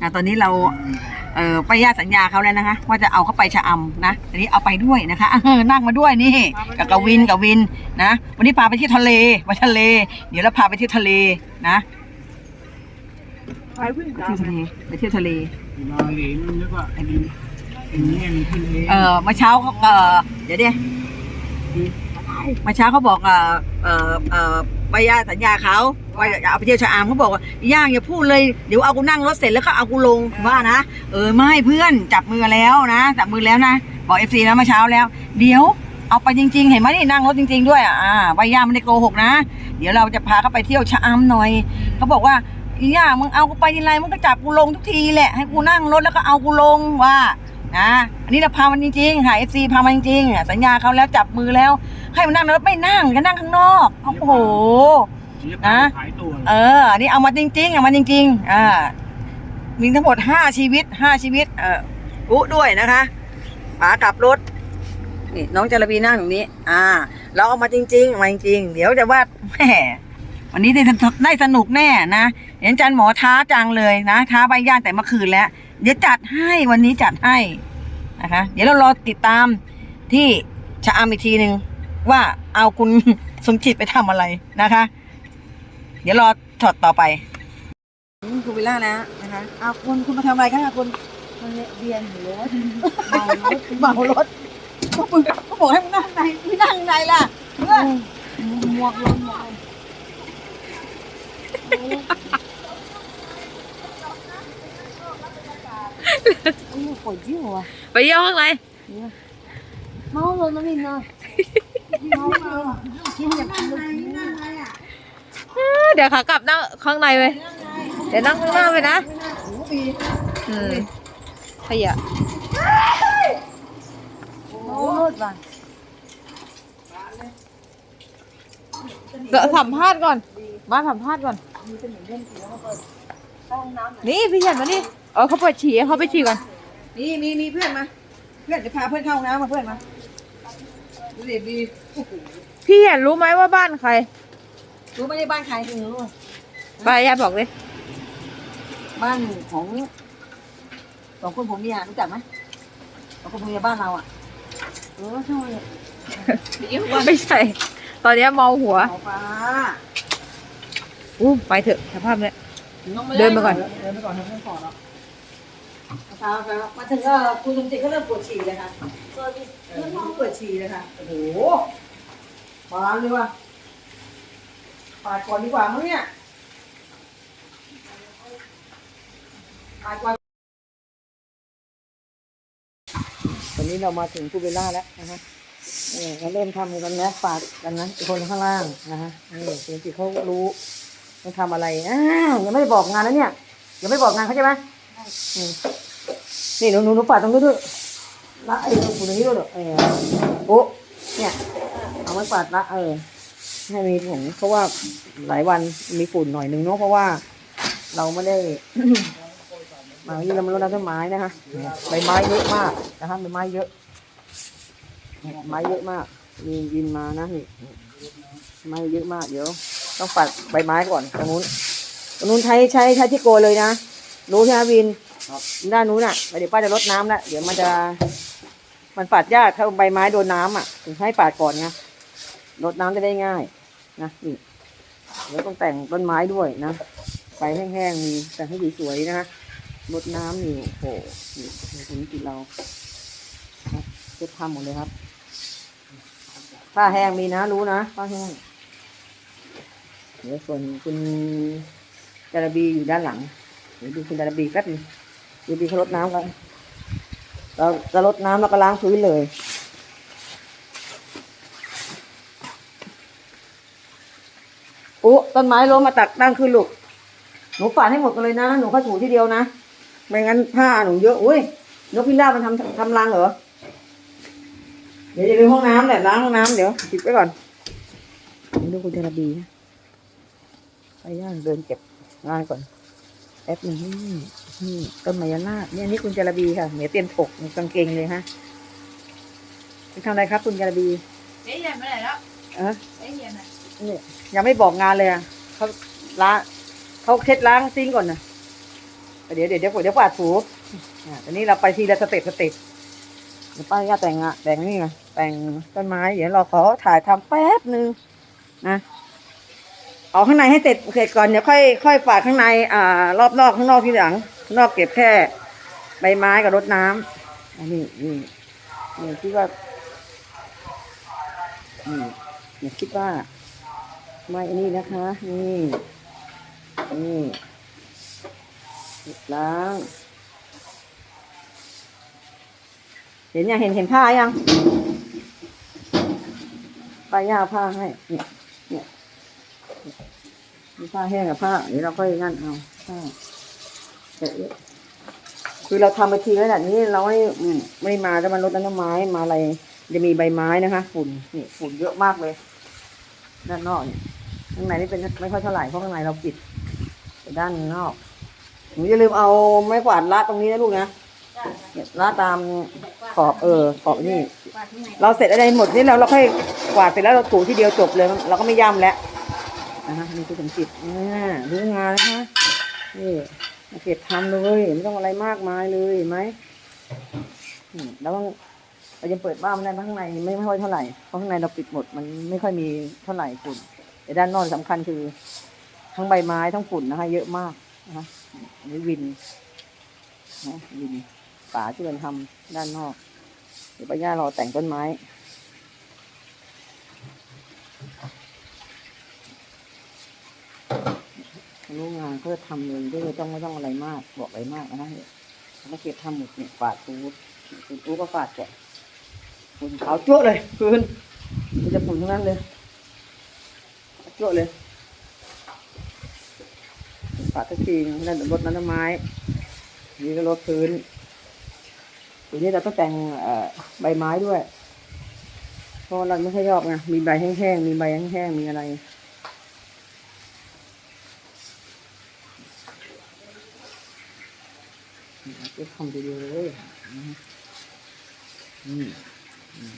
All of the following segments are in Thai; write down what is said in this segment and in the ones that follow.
อะตอนนี้เราเอ่อไปญาติสัญญาเขาแล้วนะคะ ว่าจะเอาเข้าไปชะอำนะอันนี้เอาไปด้วยนะคะเออนั่งมาด้วยนี่กับกวินกับวินนะ วันนี้พาไปเที่ยวทะเลไปทะเล เดี๋ยวเราพาไปเที่ยวทะเลนะไปวิ่งไปเที่ยวทะเลไปเที่ยวทะเลมาเหรียญมันนึกว่าไอ้นี่ไอ้นี่มันขึ้นเองเออเมื่อเช้าเขาเออเดี๋ยวเดี๋ยวเมื่อเช้าเขาบอกเออเออเออ ไปญาสัญญาเขาว่าจะเอาไปเที่ยวชะอำเขาบอกว่าย่างอย่าพูดเลยเดี๋ยวเอากูนั่งรถเสร็จแล้วก็เอากูลงว่านะเออไม่เพื่อนจับมือแล้วนะจับมือแล้วนะบอกเอฟซีนะเมื่อเช้าแล้ว เดี๋ยวเอาไปจริง ๆ เห็นไหมนี่นั่งรถจริง ๆ ด้วยอะอ่าใบย่าไม่ได้โกหกนะ เดี๋ยวเราจะพาเขาไปเที่ยวชะอำหน่อยเขาบอกว่าย่ามึงเอากูไปทีไรมึงก็จับกูลงทุกทีแหละให้กูนั่งรถแล้วก็เอากูลงว่า นะอันนี้เราพามันจริงๆค่ะเอฟซีพามันจริงๆอะสัญญาเขาแล้วจับมือแล้ว ให้มันนั่งในรถไม่นั่งก็นั่งข้างนอกโอ้โหเดี๋ยวนะขายตัวเอออันนี้เอามาจริงๆเอามาจริงๆอ่ามีทั้งหมดห้าชีวิตห้าชีวิต เอออุด้วยนะคะป๋ากลับรถนี่น้องจารบีนั่งตรงนี้ อ่า เราเอามาจริงๆเอามาจริงๆ เดี๋ยวจะว่าแหมวันนี้ได้สนุกได้สนุกแน่นะเห็นจันหมอท้าจังเลยนะ ท้าใบย่านแต่เมื่อคืนแล้ว เดี๋ยวจัดให้วันนี้จัดให้นะคะ เดี๋ยวเรารอติดตามที่ชะอำอีกทีหนึ่งว่าเอาคุณสมจิตไปทำอะไรนะคะ เดี๋ยวรอช็อตต่อไปคุณวิลล่าแล้วนะคะเอาคุณคุณมาทำอะไรคะคุณมันเบียนหัวเมารถเมารถเขาบอกเขาบอกให้มึงนั่งในไม่นั่งในล่ะเพื่อหมวกลงหมดโอ้ยปวดยิ่งว่ะไปเยี่ยมข้างในเมาเลยนะพี่น้อยเมาเลยกิ นอย่างนั่งนี้ในนั่งในอะเดี๋ยวขากลับนั่งข้างในไปเดี๋ยวนั่งข้างหน้าไปนะโอ้ปีอืมขยะเมาหมดว่ะเดี๋ยวสัมภาษณ์ก่อน มาสัมภาษณ์ก่อน นี่พี่เห็นมานี่ เออเขาเปิดฉี่ให้เขาไปฉี่ก่อน นี่มีมีเพื่อนมา เพื่อนจะพาเพื่อนเข้าห้องน้ำมาเพื่อนมาดูดิดีโอ้โหพี่เห็นรู้ไหมว่าบ้านใคร รู้ไม่ได้บ้านใครจริงรู้ไปยายบอกเลยบ้านของสองคนผมเมียรู้จักไหมสองคนผมเมียบ้านเราอะเออใช่ไม่ใช่ ตอนเนี้ยเมาหัวหมอปลาอู้ไปเถอะสภาพเนี้ย เดินไปก่อน เดินไปก่อนเดินไปก่อนแล้ว ครับครับมาถึงก็คุณสมจิตก็เริ่มปวดฉี่เลยค่ะเออเริ่มปวดฉี่เลยค่ะ โอ้โหบานเลยว่ะปาดก่อนดีกว่ามั้งเนี่ยปาดก่อนตอนนี้เรามาถึงคูเบลล่าแล้วนะคะเออเราเริ่มทำกันแล้วฝากกันนะอีกคนข้างล่างนะคะนี่คุณสมจิตเขารู้ต้องทำอะไรอ้าวยังไม่ได้บอกงานแล้วเนี่ยยังไม่บอกงานเขาใช่ไหมอืม นี่หนูหนูหนูฝากตรงนี้ด้วยละไอ้ตรงตรงนี้ด้วยเออโอ้เนี่ยเอาไว้ฝาดละเออให้มีผงเพราะว่าหลายวันมีฝุ่นหน่อยนึงเนาะเพราะว่า เราไม่ได้ มาที่เรามาลดน้ำต้นไม้นะคะใบไม้เยอะมากนะคะใบไม้เยอะไม้เยอะมากมียินมานะนี่ไม้เยอะมากเดี๋ยวต้องปัดใบไม้ก่อนตรงนู้นตรงนู้นใช้ใช้ใช้ที่โกเลยนะรู้ใช่ไหมวิน ด้านนู้นอะเดี๋ยวป้าจะลดน้ำแล้วเดี๋ยวมันจะ มันปัดยากถ้าใบไม้โดนน้ำอะถึงให้ปัดก่อนไงรดน้ำจะได้ง่ายนะนี่แล้วต้องแต่งต้นไม้ด้วยนะใบแห้งๆมีแต่งให้สวยๆนะรดน้ำนี่โอ้โหนี่ถึงจิตเรานะเช็ดทำหมดเลยครับผ้าแห้งมีนะรู้นะผ้าแห้งเดี๋ยวส่วนคุณจารบีอยู่ด้านหลัง เดี๋ยวดูคุณจารบีแป๊บนึง ดูบีเขารดน้ำกันเราจะรดน้ำแล้วก็ล้างพื้นเลย อุ๊ต้นไม้ล้มมาตักตั้งขึ้นลูก หนูปาดให้หมดกันเลยนะ หนูค่อยถูทีเดียวนะ ไม่งั้นผ้าหนูเยอะ อุ้ย นกพิราบมันทำทำรังเหรอ เดี๋ยวจะไปห้องน้ำแหละล้างห้องน้ำเดี๋ยวปิดไว้ก่อนดูคุณจระบีนะไปย่างเดินเก็บงานก่อน ป๊บหนึงนี่นี่ต้นมายาลาบเนี่ยนี่คุณจระบีค่ะเหมียเตรียมถกในกางเกงเลยฮะไปทำอะไรครับคุณจระบีเอ๊ะยันไปไหนแล้วเออเอ๊ะยันไหนนี่ยังไม่บอกงานเลยอะเขาล้างเขาเช็ดล้างซิงค์ก่อนนะเดี๋ยวเดี๋ยวเดี๋ยวเดี๋ยวกวาดถูอ่าตอนนี้เราไปทีละสเต็ปสเต็ปเดี๋ยวป้าย่าแต่งอะแต่งนี่ไงแต่งต้นไม้เดี๋ยวเราขอถ่ายทำแป๊บหนึ่งนะ เอาข้างในให้เสร็จเสร็จก่อนเดี๋ยวค่อยค่อยฝาดข้างในอ่ารอบนอกข้างนอกทีหลังข้างนอกเก็บแค่ใบไม้กับรดน้ำอันนี้นี่นี่คิดว่านี่อย่าคิดว่าไม่อันนี้นะคะนี่นี่ล้างเห็นยังเห็นเห็นผ้ายังไปย่าผ้าให้เนี่ย ผ้าแห้งกับผ้าเดี๋ยวเราค่อยนั่นเอาผ้าคือเราทำไปทีแล้วแบบนี้เราไม่ไม่มาจะมารดน้ำไม้มาอะไรจะมีใบไม้นะคะฝุ่นนี่ฝุ่นเยอะมากเลยด้านนอกเนี่ยข้างในนี่เป็นไม่ค่อยเท่าไหร่เพราะข้างในเราปิดแต่ด้านนอกหนูอย่าลืมเอาไม้กวาดลาดตรงนี้นะลูกนะลาดตามขอบเออขอบนี่ เราเสร็จอะไรหมดนี่เราเราค่อยกวาดเสร็จแล้วเราถูทีเดียวจบเลย เราก็ไม่ย่ำแล้ว นะคะนี่คือสมจิตอ่ารู้งานนะคะนี่มาเก็บทำเลยไม่ต้องอะไรมากมายเลยเห็นไหมแล้วต้องเรายังเปิดบ้านไม่ได้เพราะข้างในไม่ไม่ค่อยเท่าไหร่เพราะข้างในเราปิดหมดมันไม่ค่อยมีเท่าไหร่ฝุ่นแต่ด้านนอกสำคัญคือ ทั้งใบไม้ทั้งฝุ่นนะคะ เยอะมากนะคะนนี้วินนะวินป่าที่เราทำด้านนอกเดี๋ยวป้าย่ารอแต่งต้นไม้ รู้งานก็จะทำเลยด้วยต้องไม่ต้องอะไรมาก บอกอะไรมากนะเนี่ยมาเก็บทำหมดเนี่ยฝาดตูตูตูก็ฝาดแกะฝุ่นขาวจั่วเลยพื้นมันจะฝุ่นทั้งนั้นเลยจั่วเลยฝาดตะกีนึงนั่นรดน้ำไม้นี่ก็รดพื้นทีนี้เราต้องแต่งใบไม้ด้วย เพราะเราไม่ค่อยชอบไงมีใบแห้งๆมีใบแห้งๆมีอะไร จะทำดีๆเลยนะฮะอืมอืม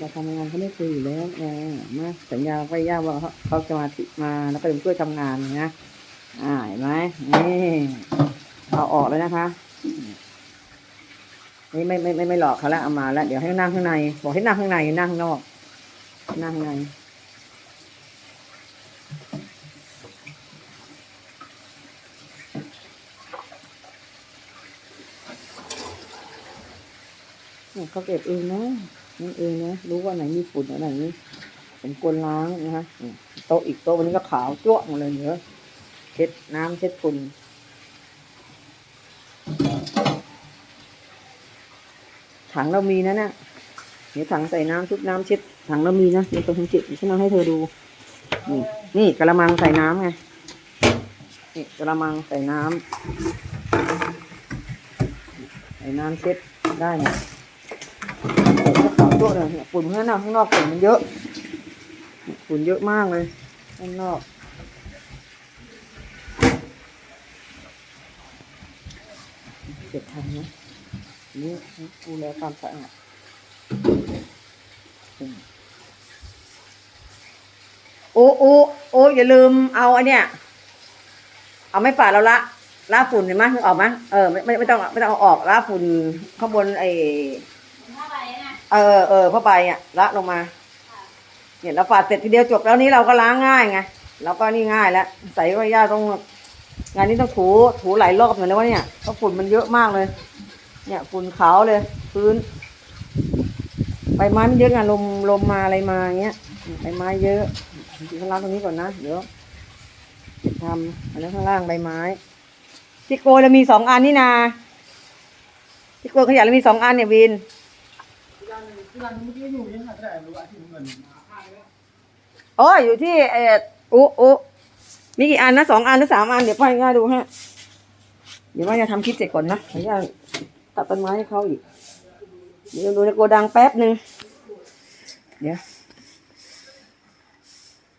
เราทำงานเขาไม่คุยอยู่แล้วไงมาสัญญาไปย่าว่าเขาจะมาติมาแล้วก็จะมาช่วยทำงานนะอ่าเห็นไหมนี่เอาออกเลยนะคะนี่ไม่ไม่ไม่ไม่หลอกเขาแล้วเอามาแล้วเดี๋ยวให้นั่งข้างใน บอกให้นั่งข้างในนั่งข้างนอก นั่งข้างใน เขาเก็บเองนะนั่นเองนะรู้ว่าไหนมีฝุ่นอันไหนนี่ผมกวนล้างนะคะโต๊ะอีกโต๊ะวันนี้ก็ขาวจ้วะหมดเลยเนอะเช็ดน้ำเช็ดฝุ่นถังเรามีนะเนี่ยเดี๋ยวถังใส่น้ำชุบน้ำเช็ดถังเรามีนะเดี๋ยวตัวทั้งจิตฉันเอาให้เธอดู นี่นี่กระมังใส่น้ำไงนี่กระมังใส่น้ำใส่น้ำเช็ดได้เนี่ยผม ก็ขาวตัวเนี่ยฝุ่นข้างนอกข้างนอกฝุ่นมันเยอะฝุ่นเยอะมากเลยข้างนอกเก็บทันนะนี่ดูแลความสะอาดอืมโอ้โอ้โอ้อย่าลืมเอาอันเนี้ยเอาไม่ป่าดเราละละฝุ่นเห็นไหมนึกออกไหมเออไม่ไม่ต้องไม่ต้องเอาออกละฝุ่นข้างบนไอ เออเออผ้าใบอะละลงมาเนี่ยเราฝาดเสร็จทีเดียวจบแล้วนี้เราก็ล้างง่ายไงเราก็นี่ง่ายแล้วใส่ไว้ย่าต้องงานนี้ต้องถูถูหลายรอบหน่อยนะวะเนี่ยเพราะฝุ่นมันเยอะมากเลย เนี่ยฝุ่นขาวเลย พื้นใบไม้มันเยอะไงลมลมมาอะไรมาอย่างเงี้ยใบไม้เยอะดูข้างล่างตรงนี้ก่อนนะเดี๋ยวทำอันนี้ข้างล่างใบไม้ที่โกยเรามีสองอันนี่นาที่โกยขยะเรามีสองอันเนี่ยวิน ร้านเมื่อกี้อยู่ยังหาได้รือว่าที่เงินโอ้ยอยู่ที่เอออุอุมีกี่อันนะสองอันหรือสามอันเดี๋ยวพ่อย่าดูฮะเดี๋ยวว่าจะทำคลิปเสร็จก่อนนะขออนุญาตตัดต้นไม้ให้เขาอีก เดี๋ยวดูในโกดังแป๊บหนึ่งเดี๋ยว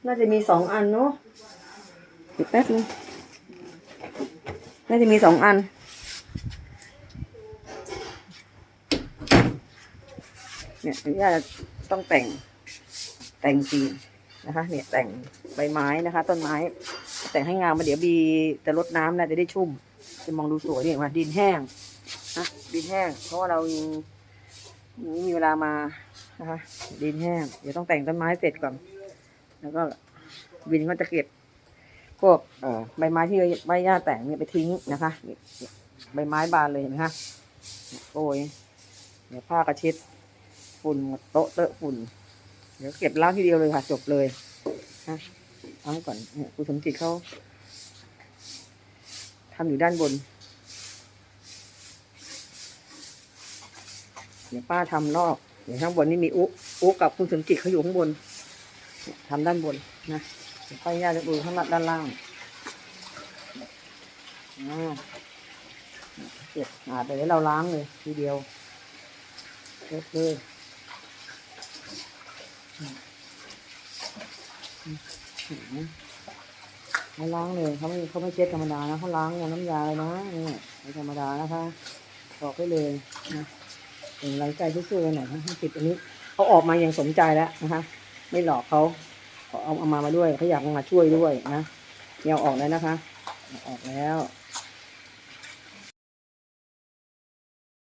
น่าจะมีสองอันเนาะเดี๋ยวแป๊บหนึงน่าจะมีสองอัน เนี่ยขออนุญาต้องแต่งแต่งจริงนะคะ เนี่ยแต่งใบไม้นะคะ ต้นไม้ แต่งให้งามมาเดี๋ยวบีจะลดน้ำนะจะได้ชุ่ม จะมองดูสวยดีว่าดินแห้งนะดินแห้ง เพราะว่าเรายังยังไม่มีเวลามานะคะ ดินแห้ง เดี๋ยวต้องแต่งต้นไม้เสร็จก่อน แล้วก็วินก็จะเก็บพวกใบไม้ที่ใบหญ้าแต่งเนี่ยไปทิ้งนะคะใบไม้บานเลยเห็นไหมคะโอ้ยเดี๋ยวผ้ากระเช็ด ฝุ่นหมดโต๊ะเตอะฝุ่น เดี๋ยวเก็บล้างทีเดียวเลยค่ะ จบเลยนะล้างก่อนคุณสมจิตเขาทำอยู่ด้านบน เดี๋ยวป้าทำรอบเดี๋ยวข้างบนนี่มีอุอุกับคุณสมจิตเขาอยู่ข้างบนทำด้านบนนะเดี๋ยวป้าย่าจะดูข้างล่างด้านล่างอ่าเก็บอาดเดี๋ยวเราล้างเลยทีเดียวเล็เลย เขาล้างเลยเขาไม่เขาไม่เช็ดธรรมดานะเขาล้างน้ำยาเลยนะนี่ไม่ธรรมดานะคะบอกได้เลยนะเป็นไรใจช่วยกันหน่อยนะติดอันนี้เขาออกมาอย่างสมใจแล้วนะคะไม่หลอกเขาเขาเอาเอามามาด้วยเขาอยากมาช่วยด้วยนะเนี่ยออกแล้วนะคะ ออกแล้ว